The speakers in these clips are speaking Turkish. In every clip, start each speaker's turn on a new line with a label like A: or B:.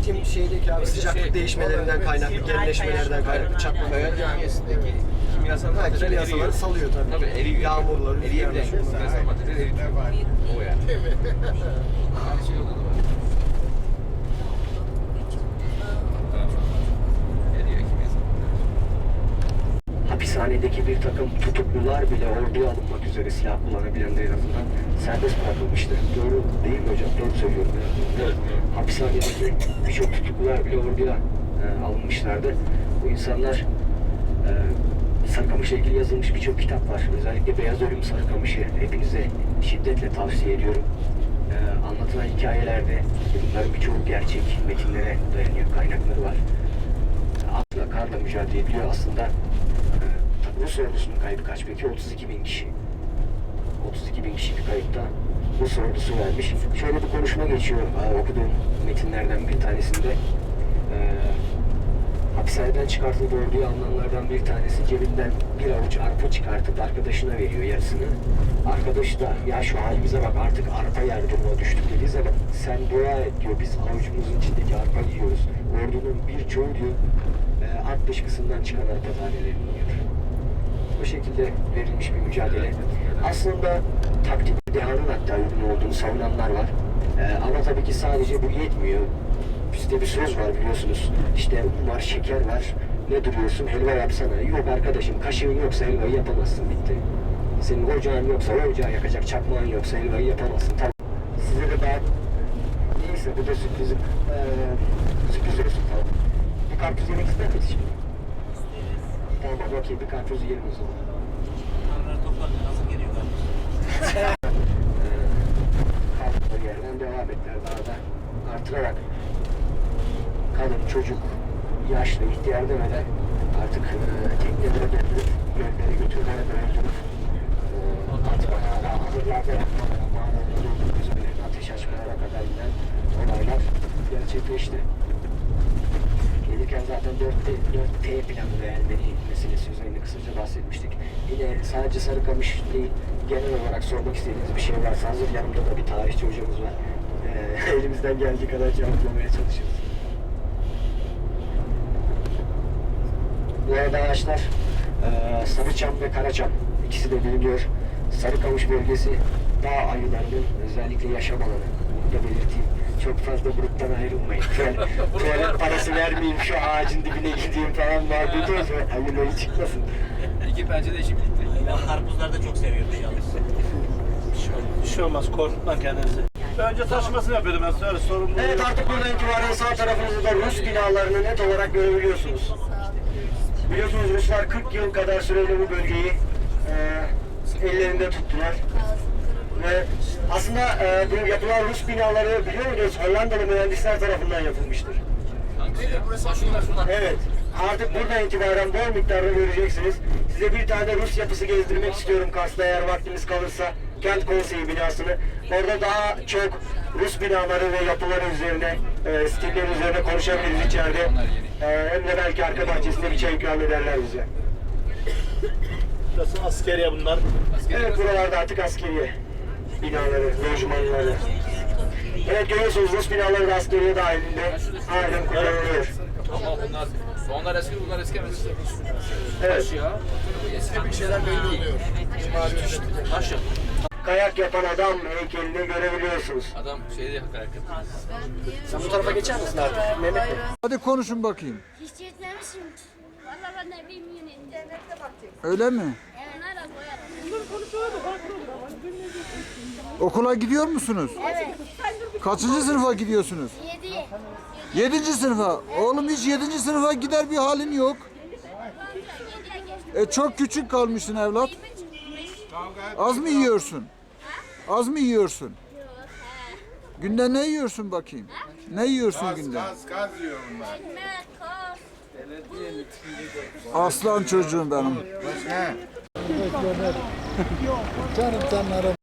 A: eğitim şeydeki abi sıcaklık
B: Şey,
A: değişmelerinden kaynaklı, genleşmelerden kaynaklı çakma
B: Kaya Camii'sindeki kimyasal
A: kimyasalları
B: eriyor.
A: salıyor tabii.
B: Tabii eriyor.
A: Yağmurlar,
B: Eriyebilen
A: rüzgarlar.
B: kimyasal maddeler eriyor. O yani. Aynı şey oldu da var. Eriyor kimyasal maddeler.
C: Hapishanedeki bir takım tutuklular bile orduya alınmak üzere silah kullanabilenler en azından serbest bırakılmıştı. Doğru değil mi hocam? Doğru söylüyorum.
B: Evet.
C: Hapishanedeki birçok tutuklular bile orduya e, alınmışlardı. Bu insanlar e, Sarıkamış'la ilgili yazılmış birçok kitap var. Özellikle Beyaz Ölüm Sarıkamış'ı hepinize şiddetle tavsiye ediyorum. E, anlatılan hikayelerde bunların birçoğu gerçek metinlere dayanıyor, kaynakları var. Atla karla mücadele ediliyor. Aslında Rus ordusunun kaybı kaç peki? 32 bin kişi. 32 bin kişi bir kayıpta Rus ordusu vermiş. Şöyle bir konuşma geçiyor e, okuduğum metinlerden bir tanesinde. E, hapishaneden çıkartıldığı orduya alınanlardan bir tanesi cebinden bir avuç arpa çıkartıp arkadaşına veriyor yarısını. Arkadaş da ya şu halimize bak artık arpa yer duruma düştük dediği zaman sen dua et diyor biz avucumuzun içindeki arpa yiyoruz. Ordunun birçoğu diyor e, at dışkısından çıkan arpa tanelerini yiyor. Bu şekilde verilmiş bir mücadele. Aslında taktik dehanın hatta ürünü olduğunu savunanlar var. Ee, ama tabii ki sadece bu yetmiyor. Bizde bir söz var biliyorsunuz. İşte un var, şeker var. Ne duruyorsun? Helva yapsana. Yok arkadaşım kaşığın yoksa helvayı yapamazsın bitti. Senin ocağın yoksa ocağı yakacak çakmağın yoksa helvayı yapamazsın. Tamam. Size de ben neyse bu da sürprizim. Ee, sürpriz olsun tamam. Bir karpuz yemek ister misin şimdi? Tamam okey bir karpuz yiyelim o zaman.
D: Onları toplarken nasıl geliyor kardeşim?
C: kaldıkları yerden devam ettiler daha da artırarak kadın, çocuk, yaşlı, ihtiyar demeden artık e, teknelere döndürüp gölleri götürmeye döndürüp e, atmaya, hazırlarda yapmalara, mağaraları doldurup üzerlerine ateş açmalara kadar giden olaylar gerçekleşti. Gelirken zaten 4T, 4T planı ve Ermeni meselesi üzerinde kısaca bahsetmiştik. Yine sadece Sarıkamış değil, genel olarak sormak istediğiniz bir şey varsa hazır yanımda da bir tarihçi hocamız var. Ee, elimizden geldiği kadar cevaplamaya çalışırız. Bu arada ağaçlar eee Sarıçam ve Karaçam ikisi de biliniyor. Sarıkamış bölgesi dağ ayılarının özellikle yaşam alanı. Bunu da belirteyim. Çok fazla gruptan ayrılmayın. Tuvalet, parası vermeyeyim şu ağacın dibine gideyim falan muhabbeti olsun. Ayıları çıkmasın.
B: İki pencere işi birlikte.
D: Ben karpuzları da çok seviyorum yalnız.
E: Bir şey olmaz korkutma kendinizi. Önce taşımasını yapıyordum ben sonra sorumlu.
C: Evet artık buradan itibaren sağ tarafınızda Rus binalarını net olarak görebiliyorsunuz. Biliyorsunuz Ruslar 40 yıl kadar süreyle bu bölgeyi e, ellerinde tuttular. Ve aslında e, bu yapılan Rus binaları biliyor musunuz Hollandalı mühendisler tarafından yapılmıştır. Evet. Artık buradan itibaren bol miktarda göreceksiniz. Size bir tane Rus yapısı gezdirmek istiyorum Kars'ta eğer vaktiniz kalırsa. Kent konseyi binasını. Orada daha çok Rus binaları ve yapıları üzerine, e, stilleri üzerine konuşabiliriz içeride. E, hem de belki arka bahçesinde bir çay ikram ederler bize.
E: Burası askeriye bunlar.
C: Evet buralarda artık askeriye binaları, lojmanları. Evet görüyorsunuz Rus binaları da askeriye dahilinde halen kullanılıyor.
B: Ama bunlar, onlar eski, bunlar eski eski.
C: Evet.
B: Eski bir şeyler belli oluyor. Taş ya.
C: Kayak yapan adam heykelini görebiliyorsunuz.
B: Adam şeyde kayak yapıyor.
A: Sen bu tarafa geçer misin artık? Mehmet Bey.
F: Hadi konuşun bakayım.
G: Hiç yetmemişim. Valla ben bileyim yine internette.
F: Öyle mi?
G: Evet. Nerede koyarım?
F: Okula gidiyor musunuz?
G: Evet.
F: Kaçıncı sınıfa gidiyorsunuz?
G: Yedi.
F: Yedinci sınıfa. Oğlum hiç yedinci sınıfa gider bir halin yok. E çok küçük kalmışsın evlat. Az mı yiyorsun? Az mı yiyorsun? Günde ne yiyorsun bakayım? Ne yiyorsun günde? Aslan çocuğum benim. Canım tanrım.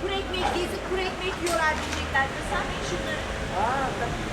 H: Kur ekmek gezi, kur ekmek yiyorlar diyecekler. Göstermeyin şunları.
B: Aa, tabii.